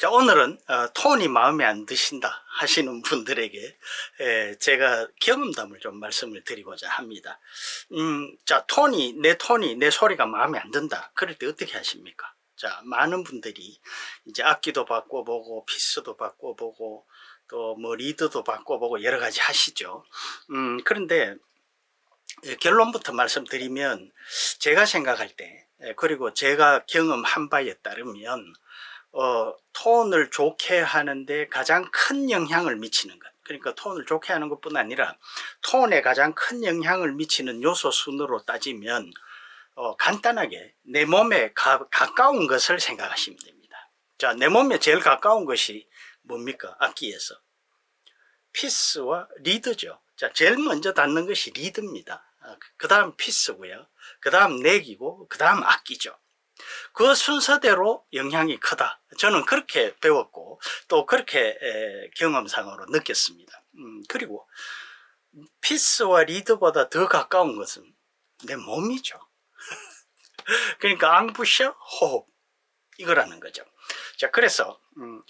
자, 오늘은 어, 톤이 마음에 안 드신다 하시는 분들에게 에, 제가 경험담을 좀 말씀을 드리고자 합니다. 음, 자, 톤이 내 톤이 내 소리가 마음에 안 든다. 그럴 때 어떻게 하십니까? 자, 많은 분들이 이제 악기도 바꿔보고 피스도 바꿔보고 또 뭐 리드도 바꿔보고 여러 가지 하시죠. 음, 그런데 예, 결론부터 말씀드리면 제가 생각할 때 예, 그리고 제가 경험한 바에 따르면 어, 톤을 좋게 하는데 가장 큰 영향을 미치는 것. 그러니까 톤을 좋게 하는 것뿐 아니라 톤에 가장 큰 영향을 미치는 요소 순으로 따지면 어, 간단하게 내 몸에 가, 가까운 것을 생각하시면 됩니다. 자, 내 몸에 제일 가까운 것이 뭡니까? 악기에서. 피스와 리드죠. 자, 제일 먼저 닿는 것이 리드입니다. 그 다음 피스고요. 그 다음 넥이고, 그 다음 악기죠. 그 순서대로 영향이 크다. 저는 그렇게 배웠고 또 그렇게 에, 경험상으로 느꼈습니다. 음, 그리고 피스와 리드보다 더 가까운 것은 내 몸이죠. 그러니까 앙부셔 호흡 이거라는 거죠. 자 그래서 음,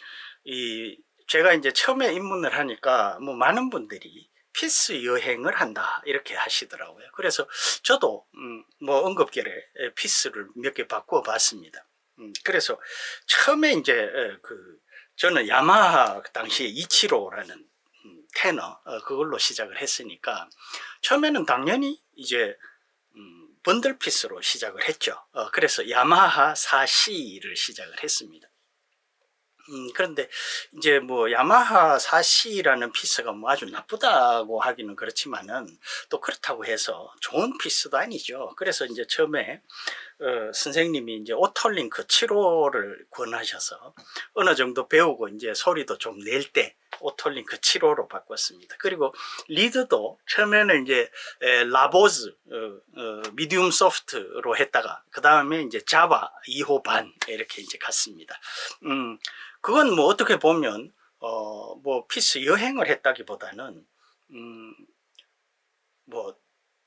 이 제가 이제 처음에 입문을 하니까 뭐 많은 분들이 피스 여행을 한다 이렇게 하시더라고요. 그래서 저도 음, 뭐 응급결에 피스를 몇 개 바꾸어 봤습니다. 음, 그래서 처음에 이제 에, 그 저는 야마하 당시에 이치로라는 음, 테너 어, 그걸로 시작을 했으니까 처음에는 당연히 이제 음, 번들 피스로 시작을 했죠. 어, 그래서 야마하 4C를 시작을 했습니다. 음, 그런데 이제 뭐 야마하 4C라는 피스가 뭐 아주 나쁘다고 하기는 그렇지만은 또 그렇다고 해서 좋은 피스도 아니죠. 그래서 이제 처음에 어, 선생님이 이제 오털링크 7호를 권하셔서 어느 정도 배우고 이제 소리도 좀 낼 때 오털링크 7호로 바꿨습니다. 그리고 리드도 처음에는 이제 에, 라보즈 어, 어, 미디움 소프트로 했다가 그 다음에 이제 자바 2호 반 이렇게 이제 갔습니다. 음, 그건 뭐 어떻게 보면 어 뭐 피스 여행을 했다기보다는 음 뭐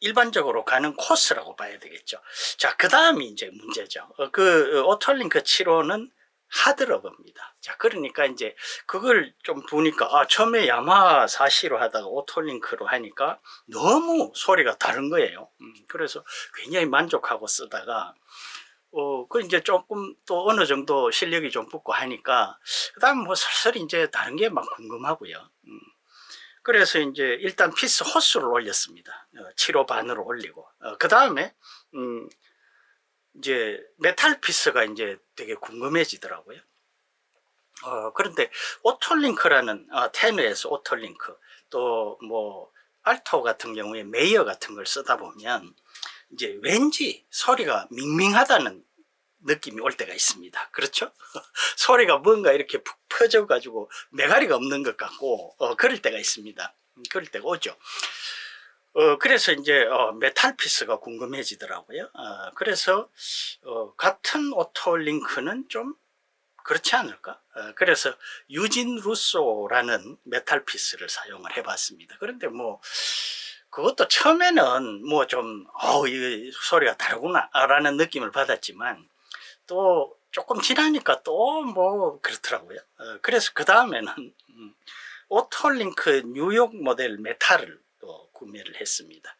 일반적으로 가는 코스라고 봐야 되겠죠. 자, 그 다음이 이제 문제죠. 어, 그 오털링크 7호는 하드러버입니다. 자, 그러니까 이제 그걸 좀 보니까 아, 처음에 야마 4C로 하다가 오톨링크로 하니까 너무 소리가 다른 거예요. 음, 그래서 굉장히 만족하고 쓰다가 어, 그 이제 조금 또 어느 정도 실력이 좀 붙고 하니까, 그 다음 뭐 슬슬 이제 다른 게 막 궁금하고요. 음. 그래서 이제 일단 피스 호수를 올렸습니다. 어, 7호 반으로 올리고. 어, 그 다음에, 음, 이제 메탈 피스가 이제 되게 궁금해지더라고요. 어, 그런데 오톨링크라는, 어, 테너에서 오톨링크, 또 뭐, 알토 같은 경우에 메이어 같은 걸 쓰다 보면, 이제 왠지 소리가 밍밍하다는 느낌이 올 때가 있습니다. 그렇죠? 소리가 뭔가 이렇게 푹 퍼져가지고 메가리가 없는 것 같고, 어, 그럴 때가 있습니다. 음, 그럴 때가 오죠. 어, 그래서 이제, 어, 메탈 피스가 궁금해지더라고요. 어, 그래서, 어, 같은 오토 링크는 좀 그렇지 않을까? 어, 그래서 유진 루소라는 메탈 피스를 사용을 해봤습니다. 그런데 뭐, 그것도 처음에는 뭐 좀, 어우, 이 소리가 다르구나, 라는 느낌을 받았지만, 또 조금 지나니까 또 뭐 그렇더라고요. 어, 그래서 그 다음에는, 음, 오톨링크 뉴욕 모델 메탈을 또 구매를 했습니다.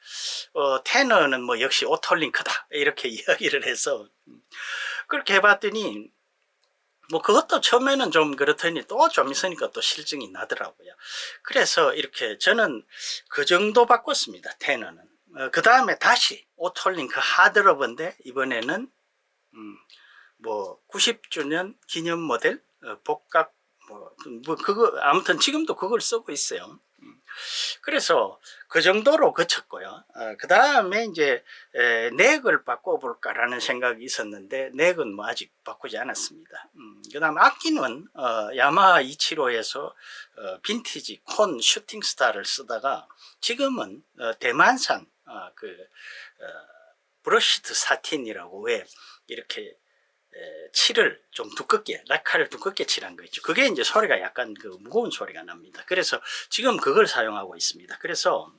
어, 테너는 뭐 역시 오톨링크다. 이렇게 이야기를 해서, 음, 그렇게 해봤더니, 뭐 그것도 처음에는 좀 그렇더니 또 좀 있으니까 또 실증이 나더라고요. 그래서 이렇게 저는 그 정도 바꿨습니다. 테너는. 어, 그 다음에 다시 오톨링크 하드러버인데 이번에는 음, 뭐 90주년 기념 모델 어, 복각 뭐, 뭐 그거 아무튼 지금도 그걸 쓰고 있어요. 음. 그래서 그 정도로 거쳤고요. 어, 그 다음에 이제 에, 넥을 바꿔볼까라는 생각이 있었는데 넥은 뭐 아직 바꾸지 않았습니다. 음, 그 다음 악기는 어, 야마하 275에서 어, 빈티지 콘 슈팅 스타를 쓰다가 지금은 어, 대만산 어, 그 어, 브러시드 사틴이라고 왜 이렇게 에, 칠을 좀 두껍게 라카를 두껍게 칠한 거 있죠. 그게 이제 소리가 약간 그 무거운 소리가 납니다. 그래서 지금 그걸 사용하고 있습니다. 그래서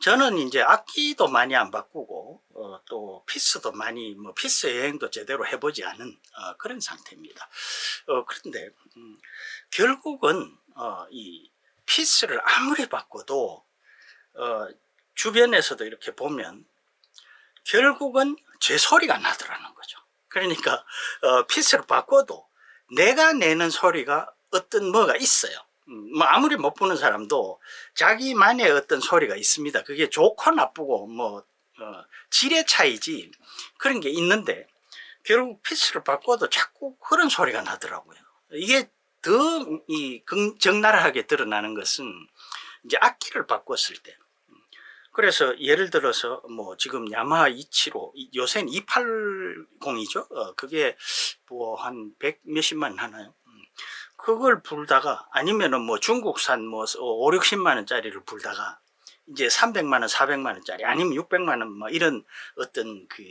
저는 이제 악기도 많이 안 바꾸고 어, 또 피스도 많이 뭐 피스 여행도 제대로 해보지 않은 어, 그런 상태입니다. 어, 그런데 음, 결국은 어, 이 피스를 아무리 바꿔도 어, 주변에서도 이렇게 보면 결국은 제 소리가 나더라는 거죠. 그러니까 어, 피스를 바꿔도 내가 내는 소리가 어떤 뭐가 있어요. 음, 뭐 아무리 못 보는 사람도 자기만의 어떤 소리가 있습니다. 그게 좋고 나쁘고 뭐 어, 질의 차이지 그런 게 있는데 결국 피스를 바꿔도 자꾸 그런 소리가 나더라고요. 이게 더이 적나라하게 드러나는 것은 이제 악기를 바꿨을 때 그래서 예를 들어서 뭐 지금 야마하 275 이- 요새는 280이죠. 어, 그게 뭐 한 100 몇십만 원 하나요? 음. 그걸 불다가 아니면은 뭐 중국산 뭐 5, 60만 원짜리를 불다가 이제 300만 원, 400만 원짜리 아니면 600만 원 뭐 이런 어떤 그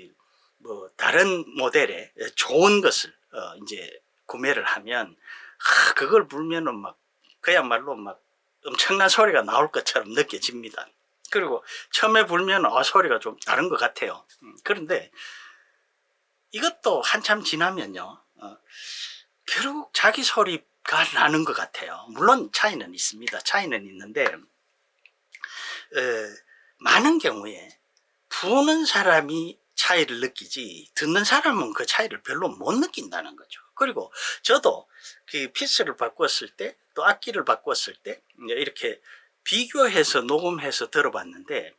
뭐 다른 모델의 좋은 것을 어 이제 구매를 하면 하, 그걸 불면은 막 그야말로 막 엄청난 소리가 나올 것처럼 느껴집니다. 그리고 처음에 불면 아 소리가 좀 다른 것 같아요. 음, 그런데 이것도 한참 지나면요, 어, 결국 자기 소리가 나는 것 같아요. 물론 차이는 있습니다. 차이는 있는데 에, 많은 경우에 부는 사람이 차이를 느끼지 듣는 사람은 그 차이를 별로 못 느낀다는 거죠. 그리고 저도 그 피스를 바꿨을 때 또 악기를 바꿨을 때 이렇게 비교해서 녹음해서 들어봤는데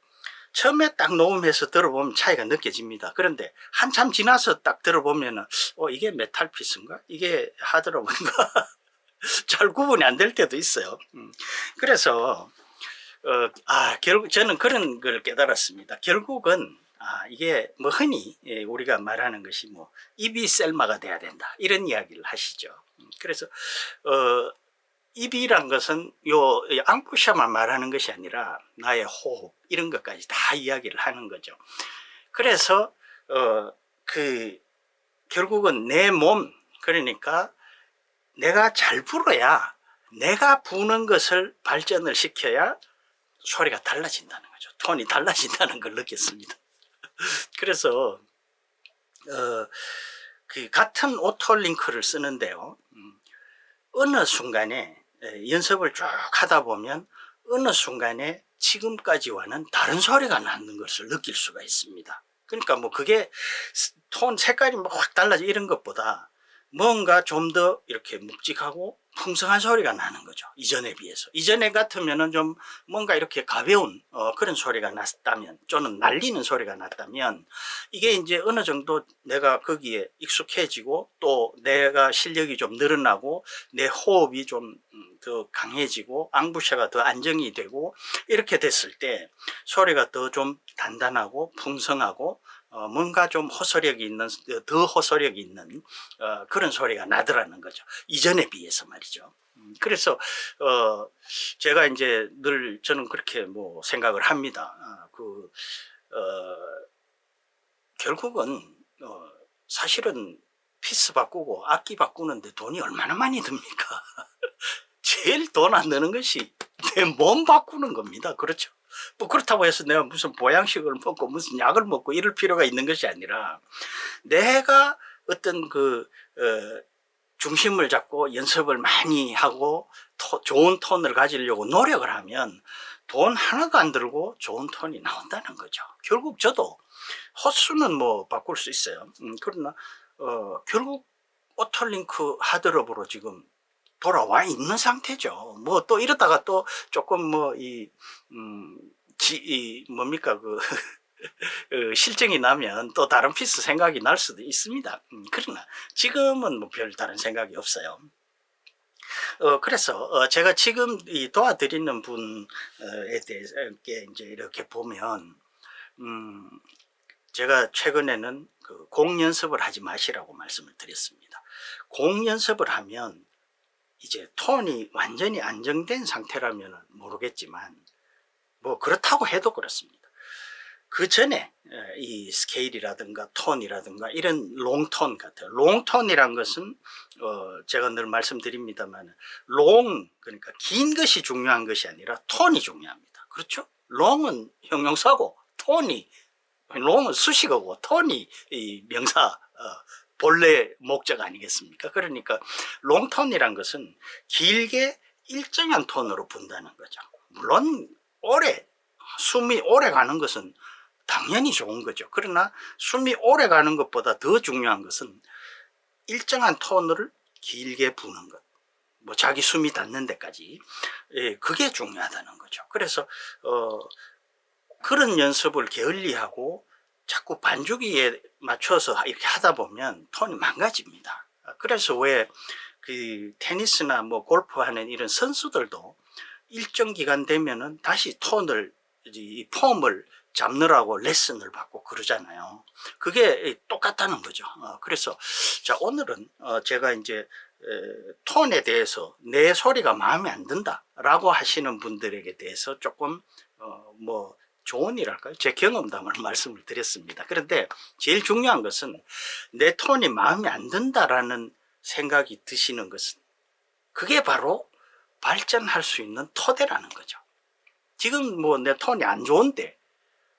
처음에 딱 녹음해서 들어보면 차이가 느껴집니다. 그런데 한참 지나서 딱 들어보면은 어 이게 메탈 피스인가? 이게 하드로인가? 잘 구분이 안 될 때도 있어요. 음. 그래서 어, 아, 결국 저는 그런 걸 깨달았습니다. 결국은 아, 이게 뭐 흔히 예, 우리가 말하는 것이 뭐 입이 셀마가 돼야 된다. 이런 이야기를 하시죠. 음, 그래서 어 입이란 것은 요 앙푸샤만 말하는 것이 아니라 나의 호흡 이런 것까지 다 이야기를 하는 거죠. 그래서 어 그 결국은 내 몸 그러니까 내가 잘 불어야 내가 부는 것을 발전을 시켜야 소리가 달라진다는 거죠. 톤이 달라진다는 걸 느꼈습니다. 그래서 어, 그 같은 오토링크를 쓰는데요. 음, 어느 순간에 에, 연습을 쭉 하다 보면 어느 순간에 지금까지와는 다른 소리가 나는 것을 느낄 수가 있습니다. 그러니까 뭐 그게 스- 톤 색깔이 뭐확 달라져 이런 것보다 뭔가 좀 더 이렇게 묵직하고 풍성한 소리가 나는 거죠. 이전에 비해서. 이전에 같으면은 좀 뭔가 이렇게 가벼운 어, 그런 소리가 났다면 또는 날리는 소리가 났다면 이게 이제 어느 정도 내가 거기에 익숙해지고 또 내가 실력이 좀 늘어나고 내 호흡이 좀 더 강해지고 앙부샤가 더 안정이 되고 이렇게 됐을 때 소리가 더 좀 단단하고 풍성하고 어, 뭔가 좀 호소력이 있는 더 호소력이 있는 어, 그런 소리가 나더라는 거죠. 이전에 비해서 말이죠. 음, 그래서 어, 제가 이제 늘 저는 그렇게 뭐 생각을 합니다. 아, 그 어, 결국은 어, 사실은 피스 바꾸고 악기 바꾸는데 돈이 얼마나 많이 듭니까? 제일 돈 안 드는 것이 내 몸 바꾸는 겁니다. 그렇죠? 뭐 그렇다고 해서 내가 무슨 보양식을 먹고 무슨 약을 먹고 이럴 필요가 있는 것이 아니라 내가 어떤 그 어, 중심을 잡고 연습을 많이 하고 토- 좋은 톤을 가지려고 노력을 하면 돈 하나도 안 들고 좋은 톤이 나온다는 거죠. 결국 저도 호수는 뭐 바꿀 수 있어요. 음, 그러나 어, 결국 오토링크 하드럽으로 지금 돌아와 있는 상태죠. 뭐 또 이러다가 또 조금 뭐 이 음, 지, 이 뭡니까 그 어, 실증이 나면 또 다른 피스 생각이 날 수도 있습니다. 음, 그러나 지금은 뭐 별 다른 생각이 없어요. 어, 그래서 어, 제가 지금 이 도와드리는 분에 대해서 이제 이렇게 보면 음, 제가 최근에는 그 공 연습을 하지 마시라고 말씀을 드렸습니다. 공 연습을 하면 이제 톤이 완전히 안정된 상태라면 모르겠지만 뭐 그렇다고 해도 그렇습니다. 그 전에 에, 이 스케일이라든가 톤이라든가 이런 롱톤 같아요. 롱톤이란 것은 어 제가 늘 말씀드립니다만 롱 그러니까 긴 것이 중요한 것이 아니라 톤이 중요합니다. 그렇죠? 롱은 형용사고 톤이 롱은 수식어고 톤이 이 명사 어, 본래 목적 아니겠습니까? 그러니까 롱톤이란 것은 길게 일정한 톤으로 분다는 거죠. 물론 오래 숨이 오래 가는 것은 당연히 좋은 거죠. 그러나 숨이 오래 가는 것보다 더 중요한 것은 일정한 톤을 길게 부는 것. 뭐 자기 숨이 닿는 데까지 예, 그게 중요하다는 거죠. 그래서 어, 그런 연습을 게을리하고 자꾸 반주기에 맞춰서 이렇게 하다 보면 톤이 망가집니다. 그래서 왜 그 테니스나 뭐 골프하는 이런 선수들도 일정 기간 되면은 다시 톤을 이 폼을 잡느라고 레슨을 받고 그러잖아요. 그게 똑같다는 거죠. 어, 그래서 자 오늘은 어, 제가 이제 에, 톤에 대해서 내 소리가 마음에 안 든다라고 하시는 분들에게 대해서 조금 조언이랄까요? 제 경험담을 말씀을 드렸습니다. 그런데 제일 중요한 것은 내 톤이 마음에 안 든다라는 생각이 드시는 것은 그게 바로 발전할 수 있는 토대라는 거죠. 지금 뭐 내 톤이 안 좋은데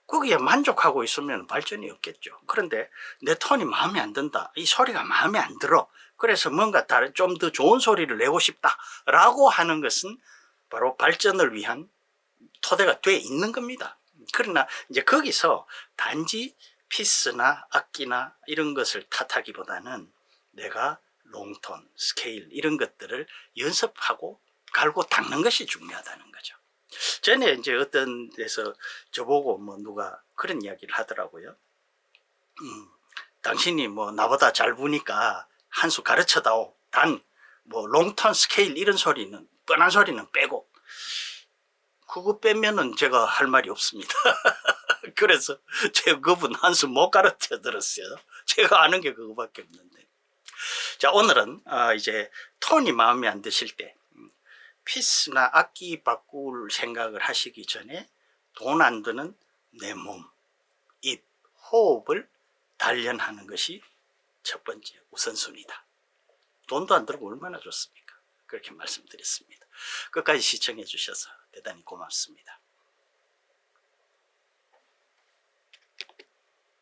거기에 만족하고 있으면 발전이 없겠죠. 그런데 내 톤이 마음에 안 든다. 이 소리가 마음에 안 들어. 그래서 뭔가 다른 좀 더 좋은 소리를 내고 싶다라고 하는 것은 바로 발전을 위한 토대가 돼 있는 겁니다. 그러나 이제 거기서 단지 피스나 악기나 이런 것을 탓하기보다는 내가 롱톤, 스케일 이런 것들을 연습하고 갈고 닦는 것이 중요하다는 거죠. 전에 이제 어떤 데서 저보고 뭐 누가 그런 이야기를 하더라고요. 음, 당신이 뭐 나보다 잘 부니까 한 수 가르쳐 다오. 단, 뭐 롱톤 스케일 이런 소리는, 뻔한 소리는 빼고. 그거 빼면은 제가 할 말이 없습니다. 그래서 제가 그분 한수못 가르쳐 들었어요. 제가 아는 게 그거밖에 없는데. 자, 오늘은 아, 이제 톤이 마음에 안 드실 때 음, 피스나 악기 바꿀 생각을 하시기 전에 돈 안 드는 내 몸, 입, 호흡을 단련하는 것이 첫 번째 우선순위다. 돈도 안 들고 얼마나 좋습니까? 그렇게 말씀드렸습니다. 끝까지 시청해 주셔서 대단히 고맙습니다.